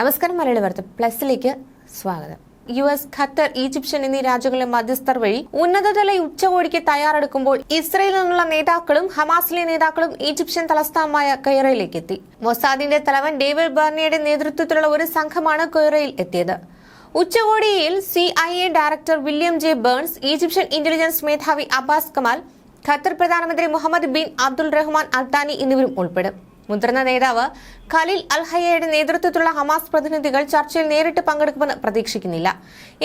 നമസ്കാരം മലയാളി വാർത്ത. പ്ലസിലേക്ക് സ്വാഗതം. യു എസ് ഖത്തർ ഈജിപ്ഷ്യൻ എന്നീ രാജ്യങ്ങളിലെ മധ്യസ്ഥർ വഴി ഉന്നതതല ഉച്ചകോടിക്ക് തയ്യാറെടുക്കുമ്പോൾ ഇസ്രയേലിൽ നിന്നുള്ള നേതാക്കളും ഹമാസിലെ നേതാക്കളും ഈജിപ്ഷ്യൻ തലസ്ഥാനമായ കൈറയിലേക്ക് എത്തി. മൊസാദിന്റെ തലവൻ ഡേവിഡ് ബർണിയുടെ നേതൃത്വത്തിലുള്ള ഒരു സംഘമാണ് കൊയ്റയിൽ എത്തിയത്. ഉച്ചകോടിയിൽ C I A director William J Burns Egyptian intelligence മേധാവി അബ്ബാസ് കമാൽ ഖത്തർ പ്രധാനമന്ത്രി Mohammed bin Abdul Rahman Al Thani എന്നിവരും ഉൾപ്പെടും. മുതിർന്ന നേതാവ് ഖലീൽ അൽഹയ്യയുടെ നേതൃത്വത്തിലുള്ള ഹമാസ് പ്രതിനിധികൾ ചർച്ചയിൽ നേരിട്ട് പങ്കെടുക്കുമെന്ന് പ്രതീക്ഷിക്കുന്നില്ല.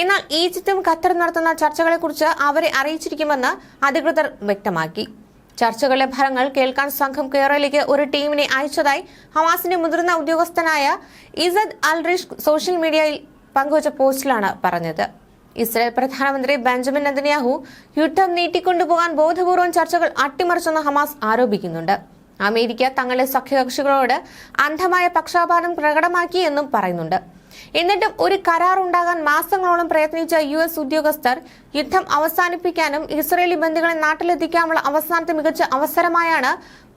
എന്നാൽ ഈജിപ്തും ഖത്തറും നടത്തുന്ന ചർച്ചകളെക്കുറിച്ച് അവരെ അറിയിച്ചിരിക്കുമെന്ന് അധികൃതർ വ്യക്തമാക്കി. ചർച്ചകളിലെ ഫലങ്ങൾ കേൾക്കാൻ സംഘം കേരളയിലേക്ക് ഒരു ടീമിനെ അയച്ചതായി ഹമാസിന്റെ മുതിർന്ന ഉദ്യോഗസ്ഥനായ ഇസദ് അൽ റിഷ് സോഷ്യൽ മീഡിയയിൽ പങ്കുവച്ച പോസ്റ്റിലാണ് പറഞ്ഞത്. ഇസ്രായേൽ പ്രധാനമന്ത്രി ബെഞ്ചമിൻ നെതന്യാഹു യുദ്ധം നീട്ടിക്കൊണ്ടുപോകാൻ ബോധപൂർവം ചർച്ചകൾ അട്ടിമറിച്ചെന്ന് ഹമാസ് ആരോപിക്കുന്നുണ്ട്. അമേരിക്ക തങ്ങളുടെ സഖ്യകക്ഷികളോട് അന്ധമായ പക്ഷാപാതം പ്രകടമാക്കിയെന്നും പറയുന്നുണ്ട്. എന്നിട്ടും ഒരു കരാർ ഉണ്ടാകാൻ മാസങ്ങളോളം പ്രയത്നിച്ച യു എസ് ഉദ്യോഗസ്ഥർ യുദ്ധം അവസാനിപ്പിക്കാനും ഇസ്രയേലി ബന്ധുക്കളെ നാട്ടിലെത്തിക്കാനുള്ള അവസാനത്തെ മികച്ച അവസരമായാണ്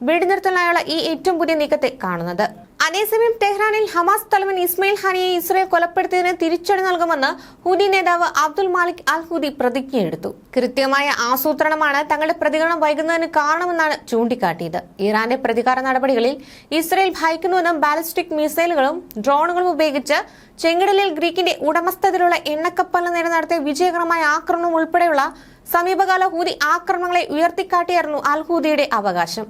വെടിനിർത്തലിനായുള്ള ഈ ഏറ്റവും പുതിയ നീക്കത്തെ കാണുന്നത്. അതേസമയം ടെഹ്റാനിൽ ഹമാസ് തലവൻ ഇസ്മയിൽ ഹാനിയെ ഇസ്രയേൽ കൊലപ്പെടുത്തിയതിന് തിരിച്ചടി നൽകുമെന്ന് ഹുദി നേതാവ് അബ്ദുൽ മാലിക് അൽ ഹൂദി പ്രതിജ്ഞയെടുത്തു. കൃത്യമായ ആസൂത്രണമാണ് തങ്ങളുടെ പ്രതികരണം വൈകുന്നതിന് കാരണമെന്നാണ് ചൂണ്ടിക്കാട്ടിയത്. ഇറാന്റെ പ്രതികാര നടപടികളിൽ ഇസ്രയേൽ ഭയക്കുന്നുവെന്നും ബാലിസ്റ്റിക് മിസൈലുകളും ഡ്രോണുകളും ഉപയോഗിച്ച് ചെങ്കടലിൽ ഗ്രീക്കിന്റെ ഉടമസ്ഥതയിലുള്ള എണ്ണക്കപ്പലിന് നേരെ നടത്തിയ വിജയകരമായ ആക്രമണം ഉൾപ്പെടെയുള്ള സമീപകാല ഹൂതി ആക്രമണങ്ങളെ ഉയർത്തിക്കാട്ടിയായിരുന്നു അൽ ഹൂദിയുടെ അവകാശം.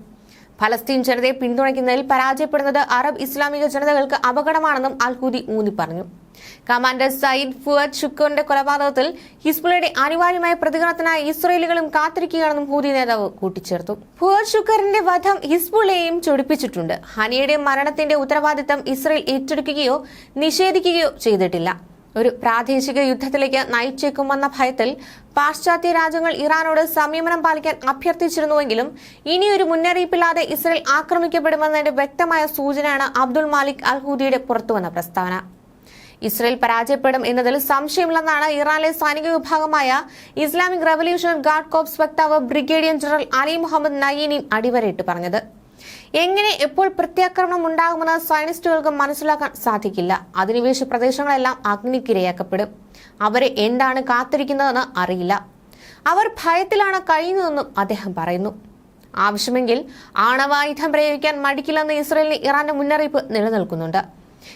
ഫലസ്തീൻ ജനതയെ പിന്തുണയ്ക്കുന്നതിൽ പരാജയപ്പെടുന്നത് അറബ് ഇസ്ലാമിക ജനതകൾക്ക് അപകടമാണെന്നും അൽഹൂദി ഊന്നി പറഞ്ഞു. കമാൻഡർ സയ്യിദ് ഫുവദ് ഷുക്കൂറിന്റെ കൊലപാതകത്തിൽ ഹിസ്ബുളയുടെ അനിവാര്യമായ പ്രതികരണത്തിനായി ഇസ്രയേലുകളും കാത്തിരിക്കുകയാണെന്നും ഹൂതി നേതാവ് കൂട്ടിച്ചേർത്തു. ഫുവദ് ഷുക്കറിന്റെ വധം ഹിസ്ബുളയെയും ചൊടിപ്പിച്ചിട്ടുണ്ട്. ഹനിയുടെ മരണത്തിന്റെ ഉത്തരവാദിത്തം ഇസ്രയേൽ ഏറ്റെടുക്കുകയോ നിഷേധിക്കുകയോ ചെയ്തിട്ടില്ല. ഒരു പ്രാദേശിക യുദ്ധത്തിലേക്ക് നയിച്ചേക്കുമെന്ന ഭയത്തിൽ പാശ്ചാത്യ രാജ്യങ്ങൾ ഇറാനോട് സംയമനം പാലിക്കാൻ അഭ്യർത്ഥിച്ചിരുന്നുവെങ്കിലും ഇനിയൊരു മുന്നറിയിപ്പില്ലാതെ ഇസ്രയേൽ ആക്രമിക്കപ്പെടുമെന്നതിന്റെ വ്യക്തമായ സൂചനയാണ് അബ്ദുൾ മാലിക് അൽ ഹൂദിയുടെ പുറത്തുവന്ന പ്രസ്താവന. ഇസ്രയേൽ പരാജയപ്പെടും എന്നതിൽ സംശയമില്ലെന്നാണ് ഇറാനിലെ സൈനിക വിഭാഗമായ ഇസ്ലാമിക് റവല്യൂഷണറി ഗാർഡ് കോപ്സ് വക്താവ് brigadier general Ali Mohammad Naeini അടിവരയിട്ട് പറഞ്ഞത്. എങ്ങനെ എപ്പോൾ പ്രത്യാക്രമണം ഉണ്ടാകുമെന്ന് സയനിസ്റ്റുകൾക്ക് മനസ്സിലാക്കാൻ സാധിക്കില്ല. അധിനിവേശ പ്രദേശങ്ങളെല്ലാം അഗ്നിക്കിരയാക്കപ്പെടും. അവരെ എന്താണ് കാത്തിരിക്കുന്നതെന്ന് അറിയില്ല. അവർ ഭയത്തിലാണ് കഴിയുന്നതെന്നും അദ്ദേഹം പറയുന്നു. ആവശ്യമെങ്കിൽ ആണവായുധം പ്രയോഗിക്കാൻ മടിക്കില്ലെന്ന് ഇസ്രയേലിന് ഇറാന്റെ മുന്നറിയിപ്പ് നിലനിൽക്കുന്നുണ്ട്.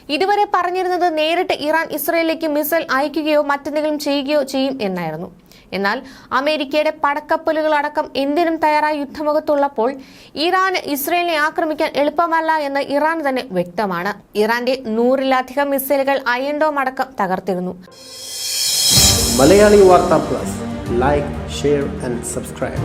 ഇതുവരെ പറഞ്ഞിരുന്നത് നേരിട്ട് ഇറാൻ ഇസ്രയേലിലേക്ക് മിസൈൽ അയക്കുകയോ മറ്റെന്തെങ്കിലും ചെയ്യുകയോ ചെയ്യും എന്നായിരുന്നു. എന്നാൽ അമേരിക്കയുടെ പടക്കപ്പലുകളടക്കം എന്തിനും തയ്യാറായ യുദ്ധമുഖത്തുള്ളപ്പോൾ ഇറാൻ ഇസ്രയേലിനെ ആക്രമിക്കാൻ എളുപ്പമല്ല എന്ന് ഇറാൻ തന്നെ വ്യക്തമാണ്. ഇറാന്റെ നൂറിലധികം മിസൈലുകൾ അയൻഡോം അടക്കം തകർത്തിരുന്നു. Malayali Vartha plus. Like share and subscribe